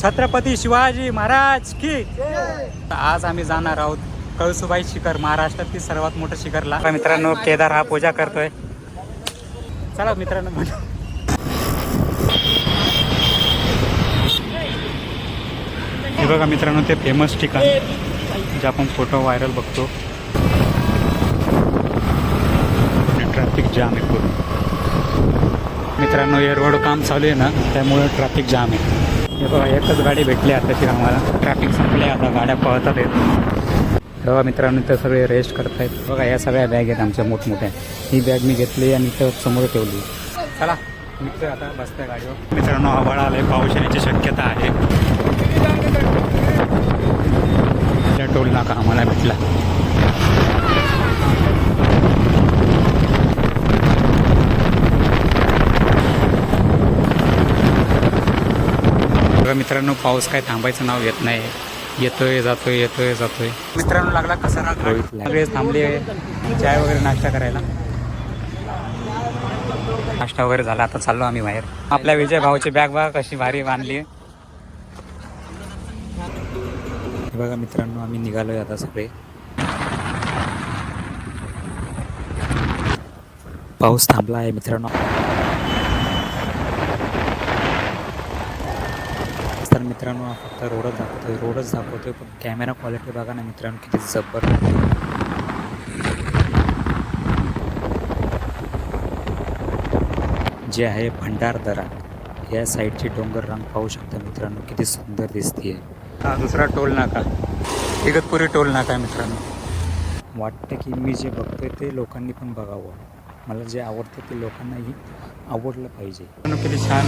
छत्रपती शिवाजी महाराज की आज आम्ही जाणार आहोत कळसुबाई शिखर महाराष्ट्रातील सर्वात मोठं शिखरला. मित्रांनो केदार हा पूजा करतोय. चला मित्रांनो हे बघा मित्रांनो ते फेमस ठिकाण जे आपण फोटो व्हायरल बघतो. ट्रॅफिक जाम आहे पूर्ण. मित्रांनो हे रोड काम चालू आहे ना त्यामुळे ट्रॅफिक जाम आहे. हे बघा एकच गाडी भेटली आताशी आम्हाला ट्रॅफिक संपले आता गाड्या पळतात आहेत. हे बघा मित्रांनो इथं सगळे रेस्ट करतायत. बघा या सगळ्या बॅग आहेत आमच्या मोठमोठ्या. ही बॅग मी घेतली आणि इथं समोर ठेवली. चला मित्र आता बसतोय गाडीवर. मित्रांनो आभाळ आलंय. पाऊस येण्याची शक्यता आहे. टोल नाका आम्हाला भेटला. मित्रांनो पाऊस काय थांबायचं नाव घेत नाही. येतोय जातोय येतोय जातोय. मित्रांनो लागला कसा सगळे थांबले. चाय वगैरे नाश्ता करायला. नाश्ता वगैरे झाला आता चाललो आम्ही बाहेर. आपल्या विजय भाऊची बॅग बघा कशी भारी बांधली. बघा मित्रांनो आम्ही निघालोय आता सगळे. पाऊस थांबला आहे मित्रांनो तर मित्रांनो हा फक्त रोडच दाखवतोय रोडच दाखवतोय पण कॅमेरा क्वालिटी बघा ना मित्रांनो किती जबर. जे आहे भंडारदरा या साईडची डोंगर रांग पाहू शकता मित्रांनो किती सुंदर दिसतीये. हा दुसरा टोल नाका. इगतपुरी टोल नाका आहे मित्रांनो. वाटतं की मी जे बघतोय ते लोकांनी पण बघावं. मला जे आवडतं ते लोकांनाही आवडलं पाहिजे. किती छान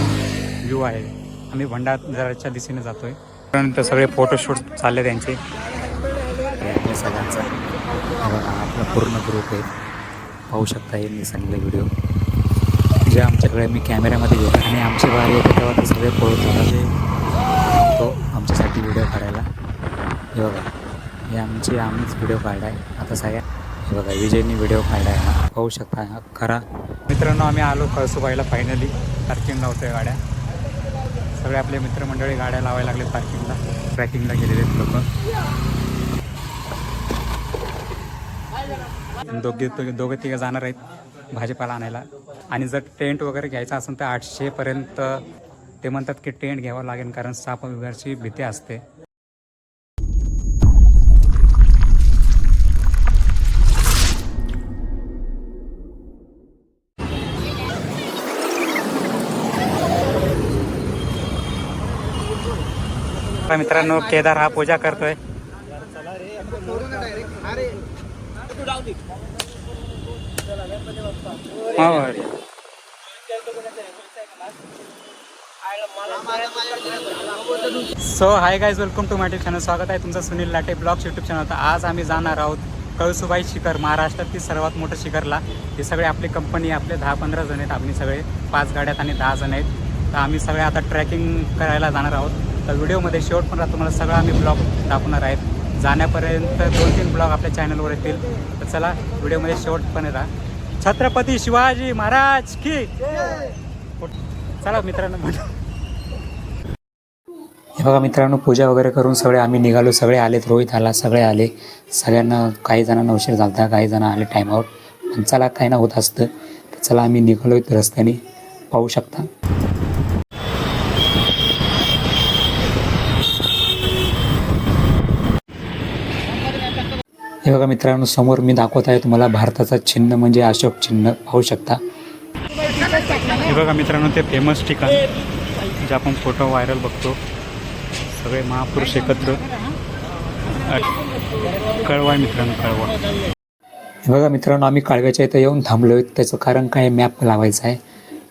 व्ह्यू आहे. आम्ही भंडारदराच्या दिशेने जातोय. त्यानंतर सगळे फोटोशूट चालले त्यांचे. आहे सगळ्यांचा. आपला पूर्ण ग्रुप आहे. पाहू शकता हे निसंग व्हिडिओ जे आमच्याकडे मी कॅमेऱ्यामध्ये घेतो आणि आमची वारी येते तेव्हा ते सगळे पळत होते तो आमच्यासाठी व्हिडिओ काढायला. हे बघा हे आमची आम्हीच व्हिडिओ काढलाय आता सगळ्या हे बघा विजयनी व्हिडिओ काढलाय हा. पाहू शकता खरा मित्रांनो आम्ही आलो कळसुबाईला फायनली पार्किंग लावतोय गाड्या. सगळे आपले मित्रमंडळी गाड्या लावायला लागले पार्किंगला ट्रॅकिंगला गेलेले आहेत लोक. दोघे दोघे तिघे जाणार आहेत भाजीपाला आणायला. आणि जर टेंट वगैरे घ्यायचा असेल तर आठशेपर्यंत ते म्हणतात की टेंट घ्यावं लागेल कारण साप वगैरेची भीती असते. आता मित्रांनो केदार हा पूजा करतोय. So hi guys welcome to my channel स्वागत आहे तुमचं Sunil Late vlogs YouTube channel होता आज आम्ही जाणार आहोत कळसुबाई शिखर महाराष्ट्रातील सर्वात मोठं शिखरला. हे सगळे आपली कंपनी आपले दहा पंधरा जण आहेत आम्ही सगळे पाच गाड्यात आणि दहा जण आहेत. तर आम्ही सगळे आता ट्रॅकिंग करायला जाणार आहोत. तर व्हिडिओमध्ये शेवट पण तुम्हाला सगळं आम्ही ब्लॉग दाखवणार आहेत. जाण्यापर्यंत दोन तीन ब्लॉग आपल्या चॅनलवर येतील. तर चला व्हिडिओमध्ये शेवट पण राहा. छत्रपती शिवाजी महाराज की चला मित्रांनो हे बघा मित्रांनो पूजा वगैरे करून सगळे आम्ही निघालो. सगळे आलेत रोहित आला सगळे आले. सगळ्यांना काही जणांना उशीर झाला काही जण आले टाईमआउट पण चला काही ना होत असतं. तर चला आम्ही निघालो रस्त्याने. पाहू शकता. हे बघा मित्रांनो समोर मी दाखवत आहे तुम्हाला भारताचा चिन्ह म्हणजे अशोक चिन्ह. पाहू शकता. हे बघा मित्रांनो ते फेमस ठिकाण जे आपण फोटो व्हायरल बघतो. सगळे महापुरुष एकत्र. कळवा मित्रांनो कळवा. हे बघा मित्रांनो आम्ही काळव्याच्या इथं येऊन थांबलो आहे त्याचं कारण काय मॅप लावायचं आहे.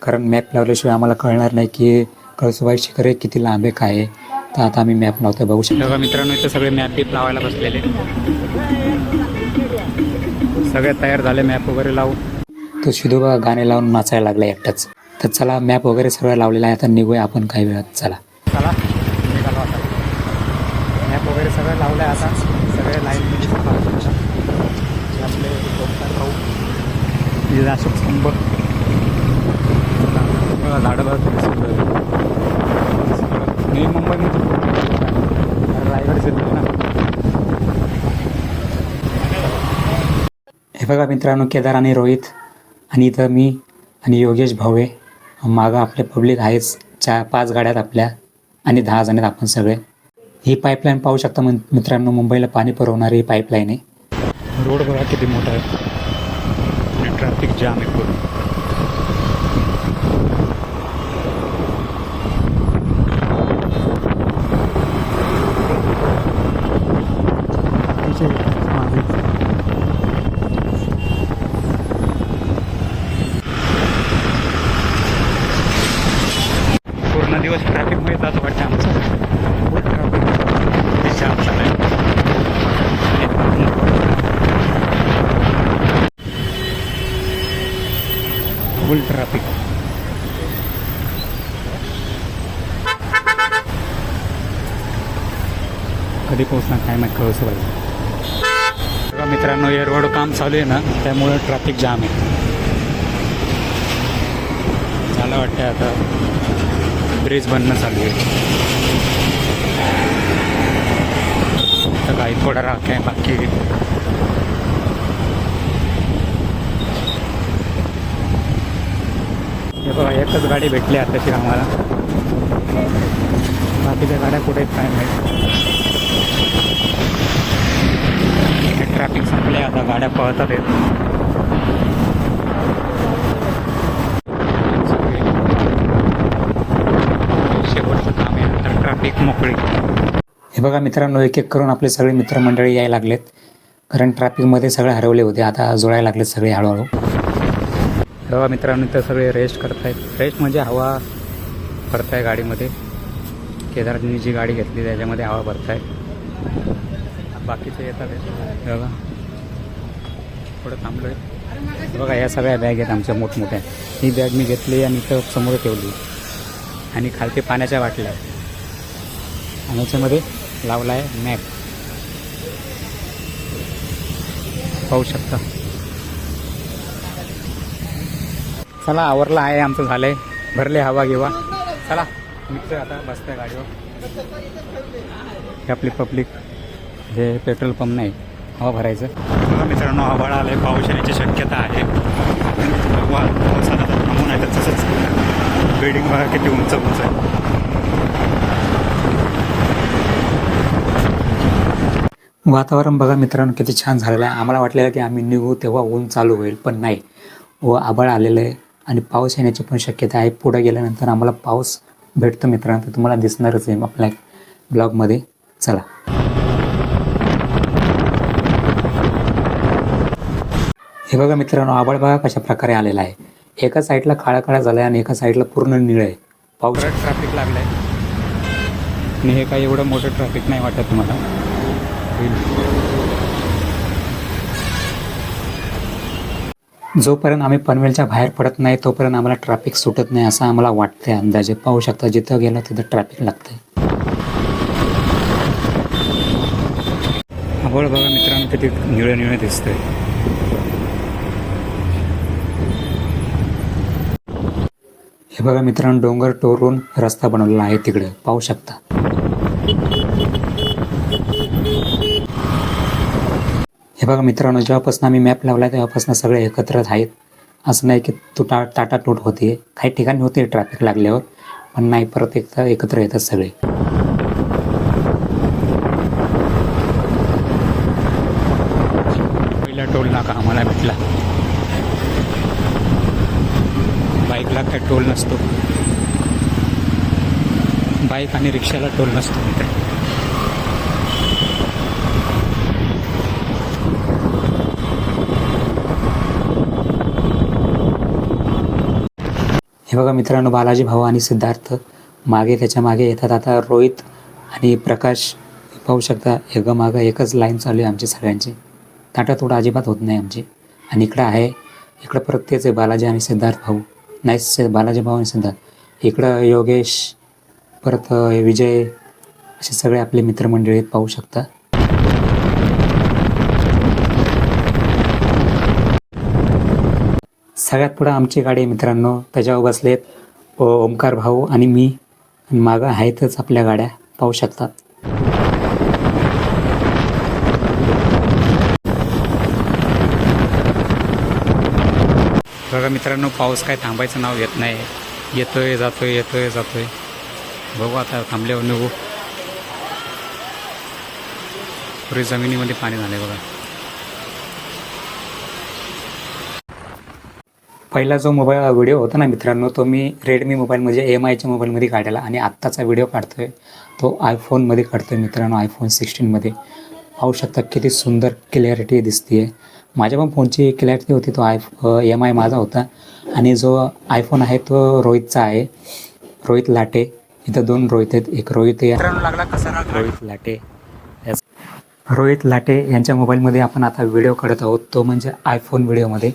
कारण मॅप लावल्याशिवाय आम्हाला कळणार नाही की कळसुबाई शिखर आहे किती लांब आहे काय आहे. तर आता आम्ही मॅप लावतोय बघू शकतो. मित्रांनो इथं सगळे मॅप बीप लावायला बसलेले. सगळे तयार झाले मॅप वगैरे लावू तो शिदू बघा गाणे लावून नाचायला लागला एकटाच. तर चला मॅप वगैरे सगळं लावलेलं आहे. आता निघूया आपण काही वेळात. चला. चला. मॅप वगैरे सगळं लावलं आहे आता. सगळे म्हणजे अशोक स्तंभ. झाडं बघा किती सुंदर आहे. मी मुंबईमध्ये दिसत ना हे बघा मित्रांनो केदार आणि रोहित आणि इथं मी आणि योगेश भावे मागं आपले पब्लिक आहेच. चार पाच गाड्यात आपल्या आणि दहा जण आहेत आपण सगळे. ही पाईपलाईन पाहू शकता मि- मित्रांनो मुंबईला पाणी पुरवणारी ही पाईपलाईन आहे. रोड बघा किती मोठा आहे. ट्रॅफिक जाम आहे पूर्ण दिवस ट्रॅफिकमध्ये जातो वाटतं आमचं फुल ट्रॅफिक जाम झालं फुल ट्रॅफिक कधी पोहोचणार काय माहीत कळूच पाहिजे बघा मित्रांनो हे रोड काम चालू आहे ना त्यामुळे ट्रॅफिक जाम आहे. झालं वाटतं आता. ब्रिज बनणं चालू आहे. तर काही थोडा राख आहे बाकी हे बघा एकच गाडी भेटली आताशी आम्हाला. बाकीच्या गाड्या कुठे आहेत काय ट्रॅफिक संपले आता गाड्या पळतात आहेत. शेवटचं काम आहे नंतर ट्रॅफिक मोकळी. हे बघा मित्रांनो एक एक करून आपले सगळे मित्रमंडळी यायला लागलेत. कारण ट्रॅफिकमध्ये सगळे हरवले होते आता जुळायला लागलेत सगळे हळूहळू. हे बघा मित्रांनो इथं सगळे रेस्ट करतायत. रेस्ट म्हणजे हवा भरताय गाडीमध्ये. केदारजींनी जी गाडी घेतली त्याच्यामध्ये हवा भरताय. बाकीचे येतात बघा. थोडं थांबलो आहे बघा या सगळ्या बॅग आहेत आमच्या मोठमोठ्या. ही बॅग मी घेतली आणि इथं समोर ठेवली. आणि खालती पाण्याच्या बाटल्या. आणि याच्यामध्ये लावला आहे मॅप. पाहू शकता. चला आवरला आहे आमचं झालंय. भरले हवा घेवा चला मित्र आता बसतोय गाडीवर. हे आपली पब्लिक हे पेट्रोल पंप नाही हवा भरायचं. बघा मित्रांनो आभाळ आलंय. पाऊस येण्याची शक्यता आहे. वा पाऊस आता तर थांबून आहे तसंच बिल्डिंग बघा किती उंच उंच आहे. वातावरण बघा मित्रांनो किती छान झालेलं आहे. आम्हाला वाटलेलं की आम्ही निघू तेव्हा ऊन चालू होईल पण नाही. व आभाळ आलेलं आहे आणि पाऊस येण्याची पण शक्यता आहे. पुढे गेल्यानंतर आम्हाला पाऊस भेटतो मित्रांनो तर तुम्हाला दिसणारच आहे आपल्या ब्लॉगमध्ये. चला. हे बघा मित्रांनो आभाळ बघा कशा प्रकारे आलेला आहे. एका साईडला काळा काळा झाला आहे आणि एका साईडला पूर्ण निळं आहे. पाऊस ट्रॅफिक लागलं आहे आणि हे काही एवढं मोठं ट्रॅफिक नाही वाटत तुम्हाला. जोपर्यंत आम्ही पनवेलच्या बाहेर पडत नाही तोपर्यंत आम्हाला ट्रॅफिक सुटत नाही असं आम्हाला वाटतंय अंदाजे. पाहू शकता जिथं गेलं तिथं ट्रॅफिक लागतंय. आभाळ बघा मित्रांनो किती निळं निळं दिसतंय. हे बघा मित्रांनो डोंगर टोरून रस्ता बनवलेला आहे तिकडे. पाहू शकता. हे बघा मित्रांनो जेव्हापासून आम्ही मॅप लावला तेव्हापासून सगळे एकत्रच आहेत. असं नाही की तुटा ताटातूट टूट होते. काही ठिकाणी होते ट्रॅफिक लागल्यावर पण नाही परत एकदा एकत्र येतात सगळे. पहिला टोल नाका आम्हाला भेटला बाईकला काय टोल नसतो. बाईक आणि रिक्षाला टोल नसतो इथे हे बघा मित्रांनो बालाजी भाऊ आणि सिद्धार्थ मागे त्याच्यामागे येतात आता रोहित आणि प्रकाश. पाहू शकता एक मागं एकच लाईन चालू आहे आमची सगळ्यांची. ताटा थोडं अजिबात होत नाही आमची. आणि इकडं आहे इकडं परत तेच आहे बालाजी आणि सिद्धार्थ भाऊ. नाही बालाजी भाऊ सिद्धार्थ इकडं योगेश परत विजय असे सगळे आपले मित्रमंडळी पाहू शकता. सगळ्यात पुढं आमची गाडी मित्रांनो. त्याच्यावर बसलेत ओंकार ओमकार भाऊ आणि मी. मागं आहेतच आपल्या गाड्या. पाहू शकतात बघा मित्रांनो पाऊस काय थांबायचं नाव येत नाही. येतोय जातोय येतोय जातोय. बघू आता थांबल्यावर निघू. पुरे जमिनीमध्ये पाणी झालंय बघा. पहिला जो मोबाईल व्हिडिओ होता ना मित्रांनो तो मी रेडमी मोबाईल म्हणजे एम आयच्या मोबाईलमध्ये काढायला आणि आत्ताचा व्हिडिओ काढतोय. तो आयफोनमध्ये काढतोय मित्रांनो आयफोन सिक्स्टीनमध्ये पाहू शकता किती सुंदर क्लॅरिटी दिसते आहे माझ्या पण फोनची क्लॅरिटी होती. तो आय एम आय माझा होता. आणि जो आयफोन आहे तो रोहितचा आहे. रोहित लाटे. इथं दोन रोहित आहेत. एक रोहित लागला कसा रोहित लाटे. रोहित लाटे यांच्या मोबाईलमध्ये आपण आता व्हिडिओ काढत आहोत. तो म्हणजे आयफोन व्हिडिओमध्ये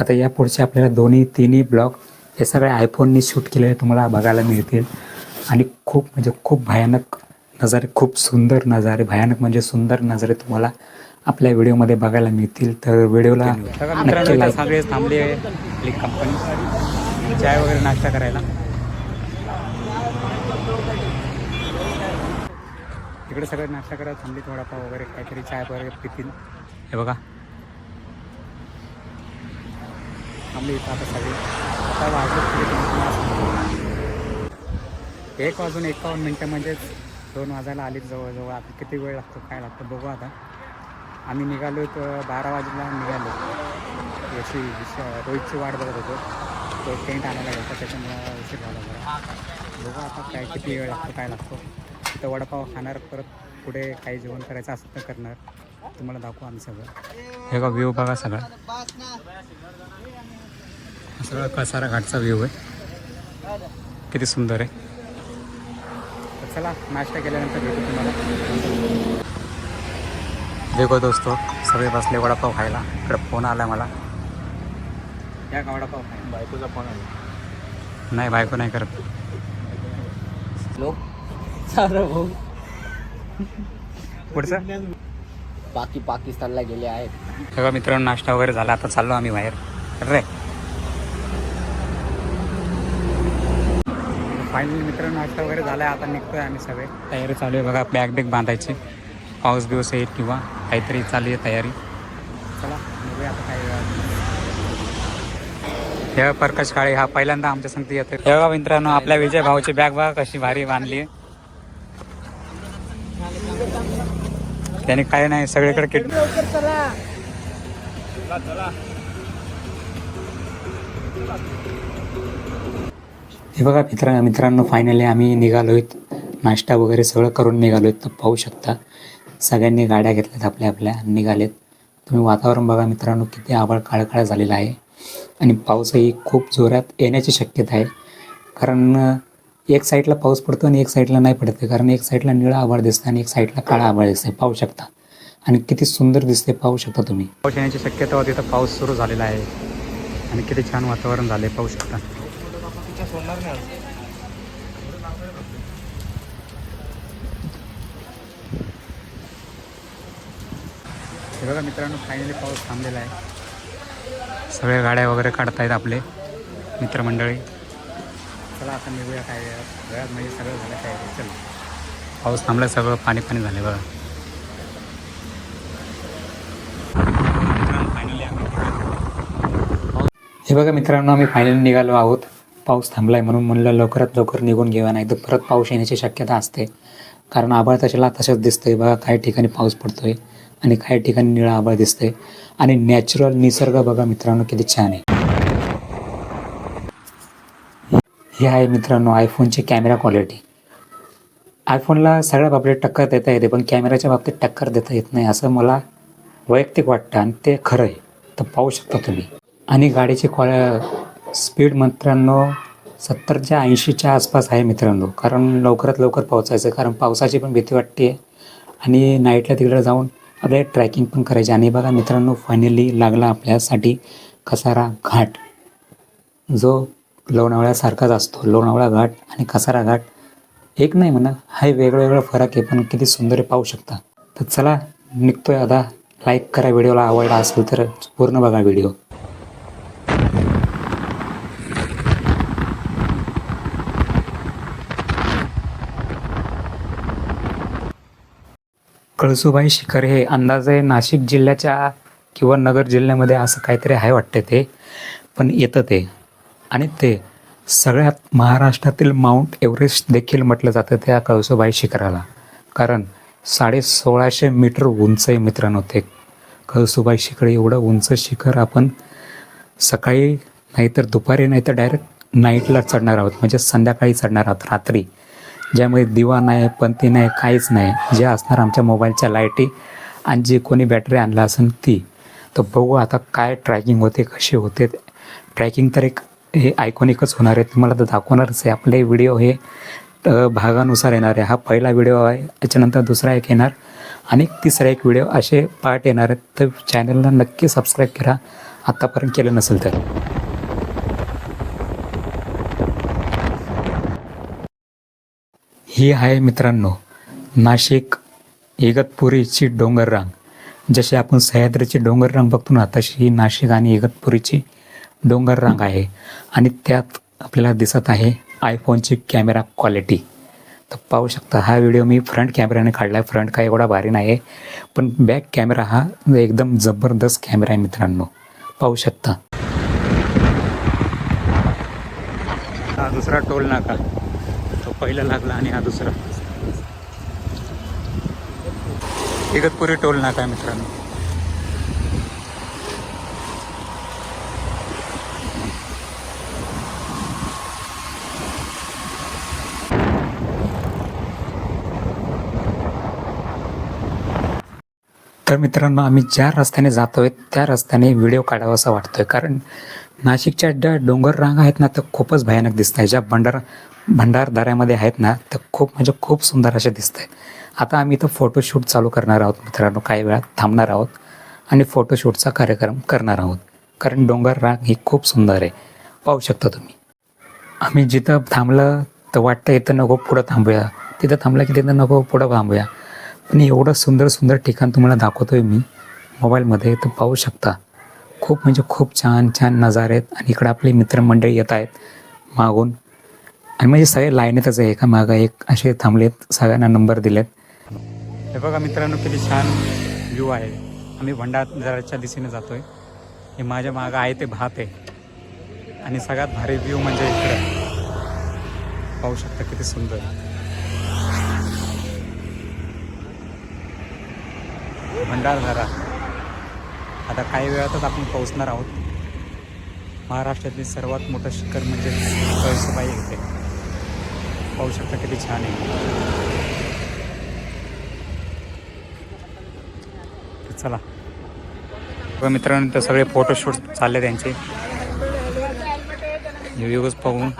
आता या पुढचे आपल्याला दोन्ही तिन्ही ब्लॉग हे सगळे आयफोननी शूट केलेले तुम्हाला बघायला मिळतील. आणि खूप म्हणजे खूप भयानक नजारे खूप सुंदर नजारे भयानक म्हणजे सुंदर नजारे तुम्हाला आपल्या व्हिडिओमध्ये बघायला मिळतील. तर व्हिडिओला नक्की like सगळे थांबले आपली कंपनी चाय वगैरे नाश्ता करायला. इकडे सगळे नाश्ता करायला थांबले वडापाव वगैरे काहीतरी चाय वगैरे पितील. हे बघा. थांबले इथं आता सगळे. आता वाजत एक वाजून एकावन्न मिनटं म्हणजेच दोन वाजायला आली जवळजवळ. आता किती वेळ लागतो काय लागतो बघू आता. आम्ही निघालो तर बारा वाजेला निघालो. याची रोहितची वाट बघत होतो. तो टेंट आणायला गेला त्याच्यामुळं उशीर झाला जरा. बघू आता काय किती वेळ लागतो काय लागतो. तिथं वडापाव खाणार परत पुढे काही जेवण करायचं असं तर करणार. तुम्हाला दाखवू आम्ही सगळं. हे का व्ह्यू बघा सगळा. सगळा कसारा घाटचा व्ह्यू आहे. किती सुंदर आहे. चला नाश्ता केल्यानंतर भेटू तुम्हाला. देखो दोस्तो सगळे बसले वडापाव खायला. इकडे फोन आला मला. या का वडापाव खायला? बायकोचा फोन आला. नाही बायको नाही करत. लोक सारं भाऊ. पुढचं? बाकी पाकिस्तानला गेले आहेत. सगळं मित्रांनो नाश्ता वगैरे झाला आता चाललो आम्ही बाहेर. रे. फायनली मित्रांनो नाश्ता वगैरे झाला आता निघतोय आम्ही सगळे. तयारी चालू आहे बघा बॅग बॅग बांधायची. पाऊस बिवस येईल किंवा काहीतरी चालू आहे तयारी. चला आता. हे प्रकाश काळे हा पहिल्यांदा आमच्या संगती येतोय. हे बघा मित्रांनो आपल्या विजय भाऊची बॅग बघा कशी भारी बांधली. आहे त्याने काय नाही सगळीकडे किट हे बघा मित्र मित्रांनो फायनली आम्ही निघालो आहेत नाश्ता वगैरे सगळं करून निघालो आहेत तर पाहू शकता. सगळ्यांनी गाड्या घेतल्यात आपल्या आपल्या निघालेत. तुम्ही वातावरण बघा मित्रांनो किती आभाळ काळकाळ झालेला आहे. आणि पाऊसही खूप जोरात येण्याची शक्यता आहे. कारण एक साईडला पाऊस पडतो आणि एक साईडला नाही पडते कारण एक साईडला निळा आभाळ दिसतं आणि एक साईडला काळा आभाळ दिसते. पाहू शकता. आणि किती सुंदर दिसते पाहू शकता तुम्ही. पाऊस येण्याची शक्यता होती तर पाऊस सुरू झालेला आहे. आणि किती छान वातावरण झाले पाहू शकता. हे बघा मित्रांनो फायनली पाऊस थांबलेला आहे. सगळे गाड्या वगैरे काढतायत आपले मित्रमंडळी. चला आता निघूया काय वेळात म्हणजे सगळं झालं काय चल. पाऊस थांबला सगळं पाणी पाणी झाले बघा. हे बघा मित्रांनो आम्ही फायनली निघालो आहोत. पाऊस थांबलाय म्हणून म्हणलं लवकरात लवकर निघून घेऊया नाही तर परत पाऊस येण्याची शक्यता असते. कारण आभाळ तशाला तसंच दिसतंय बघा काही ठिकाणी पाऊस पडतोय. आणि काही ठिकाणी निळा आभाळ दिसतंय. आणि नॅचरल निसर्ग बघा मित्रांनो किती छान आहे. हे आहे मित्रांनो आयफोनची कॅमेरा क्वालिटी आयफोनला सगळ्या बाबतीत टक्कर देता येते पण कॅमेऱ्याच्या बाबतीत टक्कर देता येत नाही असं मला वैयक्तिक वाटतं आणि ते खरं आहे. तर पाहू शकता तुम्ही. आणि गाडीची क्वा स्पीड मित्रांनो सत्तरच्या ऐंशीच्या आसपास आहे मित्रांनो. कारण लवकरात लवकर पोहोचायचं कारण पावसाची पण भीती वाटते आणि नाईटला तिकडे जाऊन आपल्याला ट्रॅकिंग पण करायची. आणि बघा मित्रांनो फायनली लागला आपल्यासाठी कसारा घाट. जो लोणावळ्यासारखाच असतो. लोणावळा घाट आणि कसारा घाट एक नाही म्हणा हा वेगळं वेगळं फरक आहे पण किती सुंदर पाहू शकता. तर चला निघतोय आता. लाईक करा व्हिडिओला आवडला असेल तर पूर्ण बघा व्हिडिओ. कळसुबाई शिखर हे अंदाजे नाशिक जिल्ह्याच्या किंवा नगर जिल्ह्यामध्ये असं काहीतरी आहे वाटते ते. पण येतं ते. आणि ते सगळ्यात महाराष्ट्रातील माउंट एव्हरेस्ट देखील म्हटलं जातं त्या कळसुबाई शिखराला. कारण साडे सोळाशे मीटर उंच आहे मित्रांनो ते कळसुबाई शिखर एवढं उंच शिखर आपण सकाळी नाहीतर दुपारी नाहीतर डायरेक्ट नाईटला चढणार आहोत. म्हणजे संध्याकाळी चढणार आहोत रात्री. ज्यामुळे दिवा नाही पंती नाही काहीच नाही. जे असणार आमच्या मोबाईलच्या लाईटी आणि जी कोणी बॅटरी आणला असेल ती. तर बघू आता काय ट्रॅकिंग होते कसे होते. ट्रॅकिंग तर एक हे आयकॉनिकच होणार आहे. तुम्हाला तर दाखवणारच आहे. आपले व्हिडिओ हे भागानुसार येणार आहे. हा पहिला व्हिडिओ आहे. त्याच्यानंतर दुसरा एक येणार. आणि तिसरा एक व्हिडिओ असे पार्ट येणार आहेत. तर चॅनलला नक्की सबस्क्राईब करा. आत्तापर्यंत केलं नसेल तर. ही आहे मित्रांनो नाशिक इगतपुरीची डोंगररांग. जशी आपण सह्याद्रीची डोंगररांग बघतो ना तशी ही नाशिक आणि इगतपुरीची डोंगररांग आहे. आणि त्यात आपल्याला दिसत आहे आयफोनची कॅमेरा क्वालिटी. तर पाहू शकता हा व्हिडिओ मी फ्रंट कॅमेऱ्याने काढला आहे फ्रंट काय एवढा भारी नाही आहे पण बॅक कॅमेरा हा एकदम जबरदस्त कॅमेरा आहे मित्रांनो. पाहू शकता. हा दुसरा टोल नाका. पहिला लागला आणि हा दुसरा. इगतपुरी टोल नाका आहे मित्रांनो. तर मित्रांनो आम्ही ज्या रस्त्याने जातोय त्या रस्त्याने व्हिडिओ काढावा असं वाटतोय. कारण नाशिकच्या ज्या डोंगर रांगा आहेत ना तर खूपच भयानक दिसत आहे ज्या भंडार भंडारदाऱ्यामध्ये आहेत ना तर खूप म्हणजे खूप सुंदर असे दिसत आहे आता आम्ही इथं फोटोशूट चालू करणार आहोत मित्रांनो काही वेळात थांबणार आहोत आणि फोटोशूटचा कार्यक्रम करणार आहोत. कारण डोंगर रांग ही खूप सुंदर आहे. पाहू शकता तुम्ही. आम्ही जिथं थांबलं तर वाटतं इथं नको पुढं थांबूया. तिथं थांबलं की तिथं नको पुढं थांबूया. पण एवढं सुंदर सुंदर ठिकाण तुम्हाला दाखवतो आहे मी मोबाईलमध्ये तर पाहू शकता. खूप म्हणजे खूप छान छान नजारे आहेत आणि इकडं आपले मित्रमंडळी येत आहेत मागून. आणि म्हणजे सगळे लाईनीतच आहे एका मागं एक असे थांबलेत सगळ्यांना नंबर दिलेत. हे बघा मित्रांनो किती छान व्ह्यू आहे. आम्ही भंडारदराच्या दिशेने जातोय. हे माझ्या मागं आहे ते भात आहे. आणि सगळ्यात भारी व्ह्यू म्हणजे इकडे. पाहू शकता किती सुंदर. भंडारदरा. आता काही वेळातच आपण पोहोचणार आहोत. महाराष्ट्रातील सर्वात मोठं शिखर म्हणजे कळसुबाई येते पाहू शकता किती छान आहे. चला. बघा मित्रांनो तर सगळे फोटोशूट चालले त्यांचे. व्ह्यूज पाहून.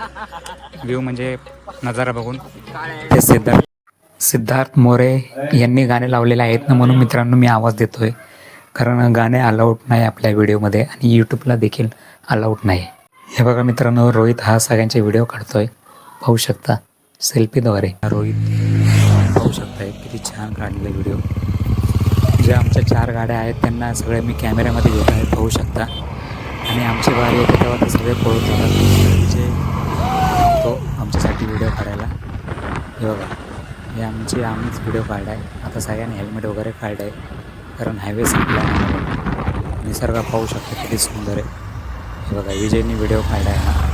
व्ह्यू म्हणजे नजारा बघून. ते सिद्धार्थ सिद्धार्थ मोरे यांनी गाणे लावलेले आहेत ना म्हणून मित्रांनो मी आवाज देतोय. कारण गाणे अलाउड नाही आपल्या व्हिडिओमध्ये आणि यूट्यूबला देखील अलाउड नाही. हे बघा मित्रांनो रोहित हा सगळ्यांचे व्हिडिओ काढतोय. पाहू शकता सेल्फीद्वारे रोहित पाहू शकताय किती छान काढलेले व्हिडिओ जे आमच्या चार गाड्या आहेत त्यांना सगळे मी कॅमेऱ्यामध्ये घेत आहे पाहू शकता. आणि आमची वारी येते तेव्हा ते सगळे पळत होतात म्हणजे तो आमच्यासाठी व्हिडिओ काढायला. हे बघा हे आमचे आम्हीच व्हिडिओ काढला आहे आता सगळ्यांनी हेल्मेट वगैरे काढलं आहे कारण हायवे संपला आहे. निसर्ग पाहू शकता किती सुंदर आहे. हे बघा विजयनी व्हिडिओ काढला आहे हा.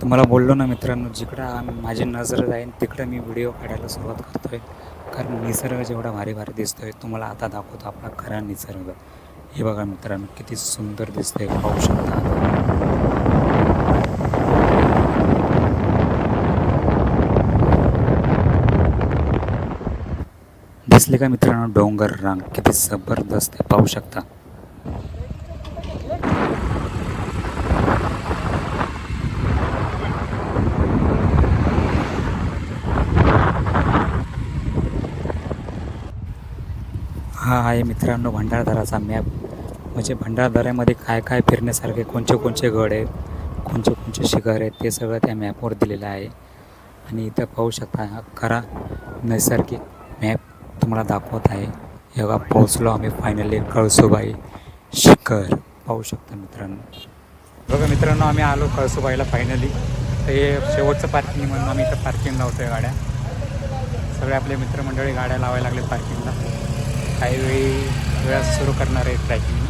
तुम्हाला बोललो ना मित्रांनो जिकडं माझी नजर जाईन तिकडं मी व्हिडिओ काढायला सुरुवात करतोय. कारण निसर्ग जेवढा भारी भारी दिसतोय तुम्हाला आता दाखवतो आपला खरा निसर्ग. हे बघा मित्रांनो किती सुंदर दिसतंय. पाहू शकता दिसले का मित्रांनो डोंगर रांग. किती जबरदस्त आहे पाहू शकता. हा आहे मित्रांनो भंडारदराचा मॅप म्हणजे भंडारदऱ्यामध्ये काय काय फिरण्यासारखे कोणचे कोणचे गड आहेत कोणचे कोणचे शिखर आहेत ते सगळं त्या मॅपवर दिलेलं आहे. आणि इथं पाहू शकता हा खरा नैसर्गिक मॅप तुम्हाला दाखवत आहे. एवढा पोहोचलो आम्ही फायनली कळसुबाई शिखर. पाहू शकता मित्रांनो. बघा मित्रांनो आम्ही आलो कळसुबाईला फायनली तर हे शेवटचं पार्किंग म्हणून आम्ही इथं पार्किंग लावतो आहे गाड्या. सगळे आपले मित्रमंडळी गाड्या लावायला लागले पार्किंगला काही वेळी वेळात सुरू करणार आहे ट्रॅकिंग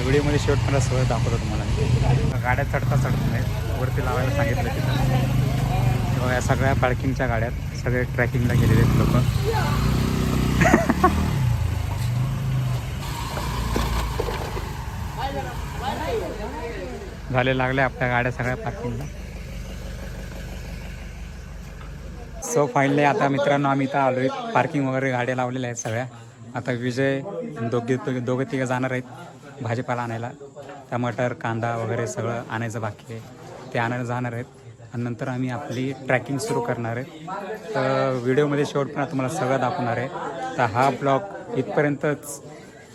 व्हिडिओमध्ये शेवट मला सगळं दाखवतो तुम्हाला. गाड्या चढता चढत नाहीत वरती लावायला सांगितलं तिथं. बघा या सगळ्या पार्किंगच्या गाड्यात सगळे ट्रॅकिंगला गेलेले आहेत लोक. झाले लागले आपल्या गाड्या सगळ्या पार्किंगला सो फायनली आता मित्रांनो आम्ही इथं आलो पार्किंग वगैरे गाड्या लावलेल्या आहेत सगळ्या. आता विजय दोघे दोघे तिघं जाणार आहेत भाजीपाला आणायला. टमाटर कांदा वगैरे सगळं आणायचं बाकी आहे. ते आणायला जाणार आहेत. आणि नंतर आम्ही आपली ट्रॅकिंग सुरू करणार आहे. तर व्हिडिओमध्ये शेवटपर्यंत तुम्हाला सगळं दाखवणार आहे. तर हा ब्लॉग इथपर्यंतच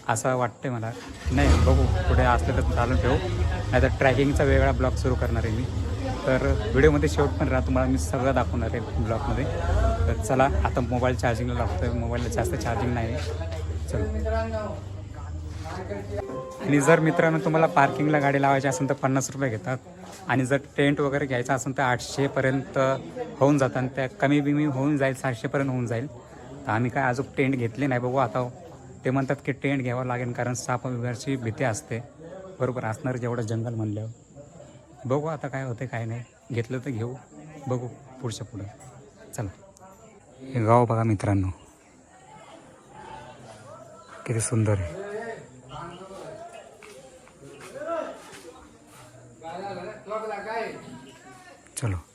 असं वाटते मला. नाही बघू. पुढे असलं तर चालून ठेवू. नाही तर ट्रॅकिंगचा वेगळा ब्लॉग सुरू करणार आहे मी. तर व्हिडिओमध्ये शेवट पण राहा. तुम्हाला मी सगळं दाखवणार आहे ब्लॉगमध्ये. तर चला आता मोबाईल चार्जिंगला लागतो आहे मोबाईलला जास्त चार्जिंग नाही. चल. आणि जर मित्रांनो तुम्हाला पार्किंगला गाडी लावायची असेल तर पन्नास रुपये घेतात. आणि जर टेंट वगैरे घ्यायचा असेल तर आठशेपर्यंत होऊन जातात आणि त्या कमी बिमी होऊन जाईल सहाशेपर्यंत होऊन जाईल. तर आम्ही काय अजून टेंट घेतले नाही बघू आता. ते म्हणतात की टेंट घ्यावं लागेल कारण साप वगैरेची भीती असते. बरोबर असणार जेवढं जंगल म्हणल्यावर. बघू आता काय होते काय नाही. घेतलं तर घेऊ. बघू पुढच्या पुढं. चला. हे गाव बघा मित्रांनो. किती सुंदर आहे. Chalo.